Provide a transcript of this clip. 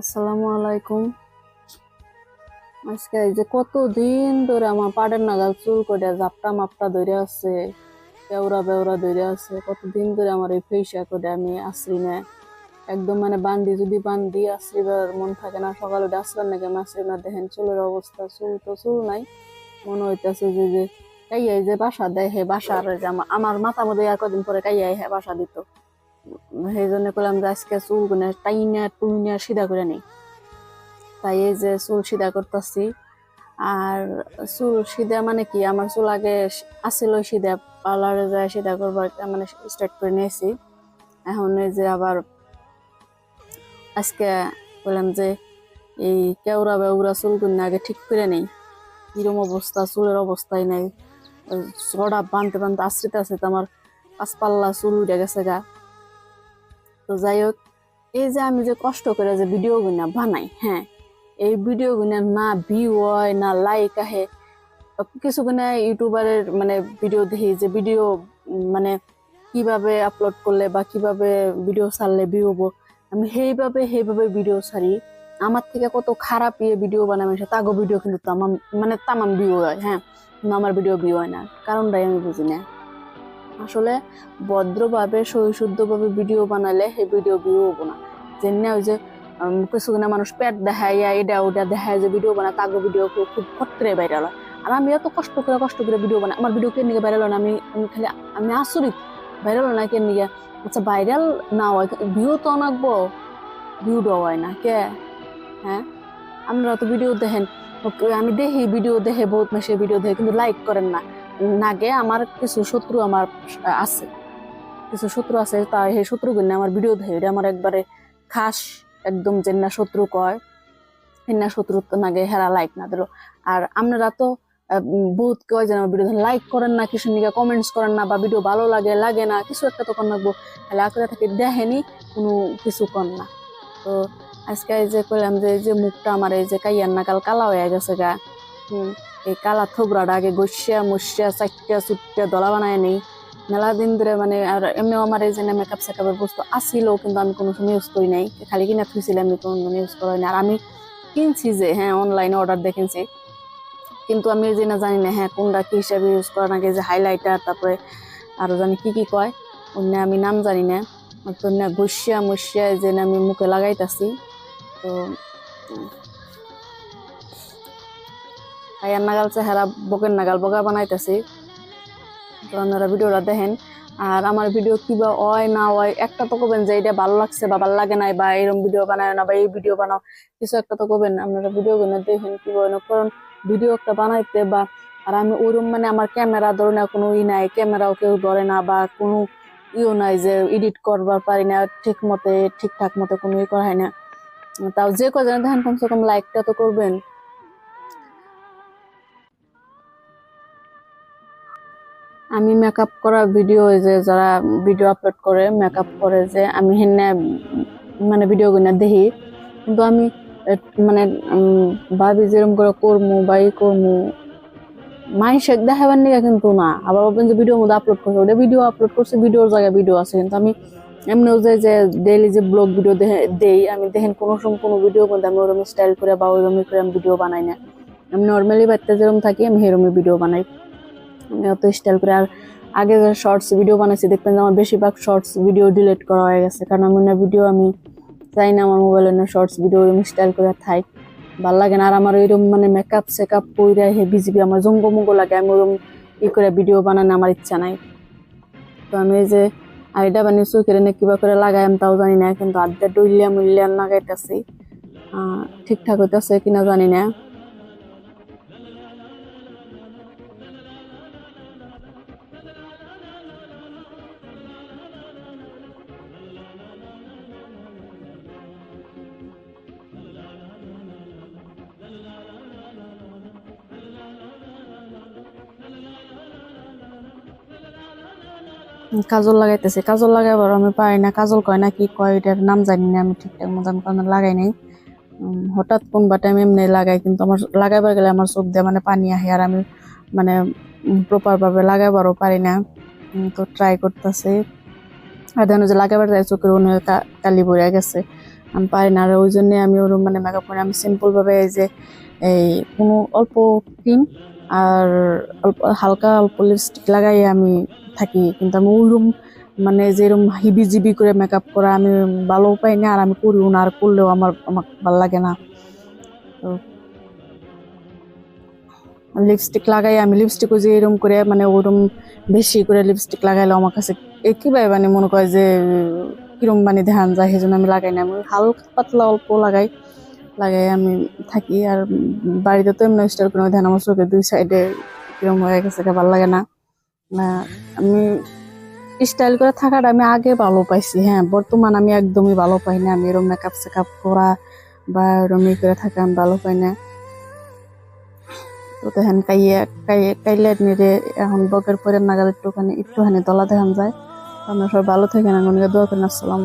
আসসালামু আলাইকুম। আজকে যে কতদিন ধরে আমার পাড়ের নাগাল চুল করে জাপটা মাপটা ধরে আছে, বেউরা বেউরা ধরে আছে, কতদিন ধরে আমার এই ফেসা করে আমি আসরি না। একদম মানে বান্দি যদি বান্দি আসরিবার মন থাকে না, সকালে উঠে আসবার নাকি আমি আসরি না। দেখেন চুলের অবস্থা, চুল তো চুল নাই, মনে হইতেছে যে যে কাইয়াই যে বাসা দেয়, হে বাসার আমার মাথা মধ্যে আর কদিন পরে কাইয়াই হে বাসা দিত। সেই জন্য করলাম যে আজকে চুল গুনে টাইনা, টুইনা সিধা করে নেই। তাই এই যে চুল সিধা করতেছি। আর চুল সিধা মানে কি? আমার চুল আগে আসিল সিধা, পার্লারে যায় সিধা করবার মানে স্টার্ট করে নিয়েছি। এখন এই যে আবার আজকে বললাম যে এই কেউরা বেউরা চুল গুনে আগে ঠিক করে নেই। কিরম অবস্থা? চুলের অবস্থাই নাই। ছড়া বানতে বানতে আশ্রিত আছে তো আমার পাঁচপাল্লা চুল উঠে গেছে গা। তো যাই হোক এই যে আমি যে কষ্ট করে যে ভিডিও গুনা বানাই হ্যাঁ এই ভিডিও গুনা না ভিউ হয়, না লাইক আহে কিছু গুনা ইউটিউবারের মানে ভিডিও দেখি যে ভিডিও মানে কীভাবে আপলোড করলে বা কীভাবে ভিডিও ছাড়লে ভিউ হব, আমি সেইভাবে সেইভাবে ভিডিও ছাড়ি। আমার থেকে কত খারাপ ইয়ে ভিডিও বানাই সে তাগো ভিডিও কিন্তু তামাম মানে তামাম ভিউ হয় হ্যাঁ কিন্তু আমার ভিডিও ভিউ হয় না। কারণটাই আমি বুঝি না। আসলে ভদ্রভাবে, সহিশুদ্ধভাবে ভিডিও বানালে সেই ভিডিও ভিউ হব না। যেমনি ওই যে কিছুদিনে মানুষ পেট দেখায় এটা ওটা দেখায় যে ভিডিও বানায়, তাগো ভিডিও খুব খুব ফট ভাইরাল হয়। আর আমি এত কষ্ট করে কষ্ট করে ভিডিও বানাই, আমার ভিডিও কে নিয়ে ভাইরাল হয় না, আমি আমি খালি, আমি আচরিত। ভাইরাল হয় না কেন আচ্ছা ভাইরাল না হয় ভিউ তো অনাকবো ভিউ হয় না, কে? হ্যাঁ? আপনারা তো ভিডিও দেখেন আমি দেখি ভিডিও দেখে, বহুত মাসে ভিডিও দেখে, কিন্তু লাইক করেন না। নাগে আমার কিছু শত্রু আমার আছে। কিছু শত্রু আছে তাই সেই শত্রু গুলো আমার ভিডিও দেখে এটা আমার একবারে খাস, একদম যে না শত্রু কয় হেনা শত্রু তো নাগে হেরা লাইক না দিল আর আপনারা তো বহুত কয় যেন ভিডিও লাইক করেন না কিছু নিকে কমেন্টস করেন না, বা ভিডিও ভালো লাগে লাগে না, কিছু একটা তো কর নাকবো তাহলে আঁকড়ে থাকি দেখেনি, কোনো কিছু কর না। তো আজকে যে কইলাম যে যে মুখটা আমার এই যে কাইয়ার নাকাল কালা হয়ে গেছে গা। হুম। এই কালা থোবরাটা আগে গসিয়া মুসিয়া চারটিয়া চুটটিয়া দলা বানায় নেই। মেলা দিন ধরে মানে আর এমনিও আমার এই যে মেকআপ সেকআপের বস্তু আসিল কিন্তু আমি কোনো সময় ইউজ করি নাই। খালি কিনা থুইছিলাম, আমি কোনো ইউজ করা হয় না আর আমি কিনছি যে হ্যাঁ অনলাইনে অর্ডার দেখেছি কিন্তু আমি যে না জানি না হ্যাঁ কোনটা কি হিসাবে ইউজ করা নাকি যে হাইলাইটার তারপরে আরও জানি কি কি কয়। অন্য আমি নাম জানি না। তো না গসিয়া মুসিয়া যে আমি মুখে লাগাইতাছি। তো হাইয়ার নাগাল চেহারা বকের নাগাল বগা বানাইতেছি। তো আপনারা ভিডিওটা দেখেন। আর আমার ভিডিও কী কিবা হয়, না হয়, একটা তো করবেন যে এটা ভালো লাগছে বা ভালো লাগে নাই বা এরকম ভিডিও বানায় না বা এই ভিডিও বানাও, কিছু একটা তো করবেন আপনারা ভিডিও গুলো দেখেন কি হয়, না, কারণ ভিডিও একটা বানাইতে বা, আর আমি ওরকম মানে আমার ক্যামেরা ধরে না কোনো ই নাই, ক্যামেরাও কেউ ধরে না বা কোনো ইও নাই যে এডিট করবার পারি না, ঠিক মতে, ঠিকঠাক মতো কোনো ই করা হয় না। তাও যে কজন দেখেন কমসে কম লাইকটা তো করবেন। আমি মেকআপ করা ভিডিও যে যারা ভিডিও আপলোড করে মেকআপ করে যে আমি হেনে মানে ভিডিও গুলো দেখি। কিন্তু আমি মানে ভাবি যেরকম করে করমু বা ই করমু মাইসেক দেখাবার নিয়ে কিন্তু না। আবার ভাববেন যে ভিডিওর মধ্যে আপলোড করছে, ওটা ভিডিও আপলোড করছে ভিডিওর জায়গায় ভিডিও আছে। কিন্তু আমি এমনিও যে যে ডেইলি যে ব্লগ ভিডিও দেই, আমি দেখেন কোনো সময় কোনো ভিডিও কিন্তু আমি ওরকম স্টাইল করে বা ওরকম করে আমি ভিডিও বানাই না। আমি নর্মালি বাড়িতে যেরকম থাকি, আমি সেরকমই ভিডিও বানাই। অত স্টাইল করে। আর আগে যে শর্টস ভিডিও বানাইছি, দেখবেন যে আমার বেশিরভাগ শর্টস ভিডিও ডিলিট করা হয়ে গেছে। কারণ আমি না ভিডিও আমি চাই না আমার মোবাইলে না শর্টস ভিডিও ওরকম স্টাইল করে থাই। ভালো লাগে না। আর আমার ওইরকম মানে মেকআপ সেকআপ কইরা হে বিজিবি, আমার জঙ্গ মঙ্গ লাগে। আমি ওরকম ই করে ভিডিও বানানো আমার ইচ্ছা নাই। তো আমি এই যে আইডা বানিয়ে চোখের নে কিবা করে লাগাইম তাও জানি না। কিন্তু আড্ডা ডইলিয়া মুলিয়া লাগাইতেছি। ঠিকঠাক হইতেছে কিনা জানি না। কাজল লাগাইতেছে। কাজল লাগাইবার আমি পারি না। কাজল কয় না কি কয়, এটার নাম জানি না, আমি ঠিকঠাক মতো আমি কোনো লাগাই নাই। হঠাৎ কোনবা টাইম এমনি লাগাই, কিন্তু আমার লাগাইবার গেলে আমার চোখ দিয়ে মানে পানি আহে আর আমি মানে প্রপার ভাবে লাগাইবারও পারি না। তো ট্রাই করতেছি। আর দেন যে লাগাইবার যায়, চোখের উনি কালি পড়ে গেছে। আমি পারি না। আর ওই জন্য আমি ওরকম মানে মেকআপ করি আমি সিম্পল ভাবে এই যে, এই কোনো অল্প ক্রিম আর হালকা অল্প লিপস্টিক লাগাই আমি থাকি। কিন্তু আমি ওইরকম মানে যেরকম হিবি জিবি করে মেকআপ করা আমি ভালো পাই না, আর আমি করিও না, আর করলেও আমার আমার ভালো লাগে না। তো লিপস্টিক লাগাই আমি লিপস্টিকও যে এরকম করে মানে ওরকম বেশি করে লিপস্টিক লাগাইলে আমার কাছে একেবারে মানে মনে করে যে কিরম মানে ধ্যান যায়, সেই জন্য আমি লাগাই না। আমি হালকা পাতলা অল্প লাগাই। লাগাই আমি থাকি আর বাড়িতে তো এমনি স্টাইল কোনো ধ্যান আমার চোখে দুই সাইডে কিরম হয়ে গেছে ভালো লাগে না। আমি স্টাইল করে থাকাটা আমি আগে ভালো পাইছি হ্যাঁ বর্তমান আমি একদমই ভালো পাই না। আমি এরকম মেকআপ সেকআপ করা বা এরকম ই করে থাকা আমি ভালো পাই না। তো দেখেন কাইয়া, কাইয়ে, কাইলে নিরে এখন বকের পরে নাগাল একটুখানি একটুখানি দলা দেখান যায়। আমরা সবাই ভালো থাকেন এখন দোয়া করেন, আসসালাম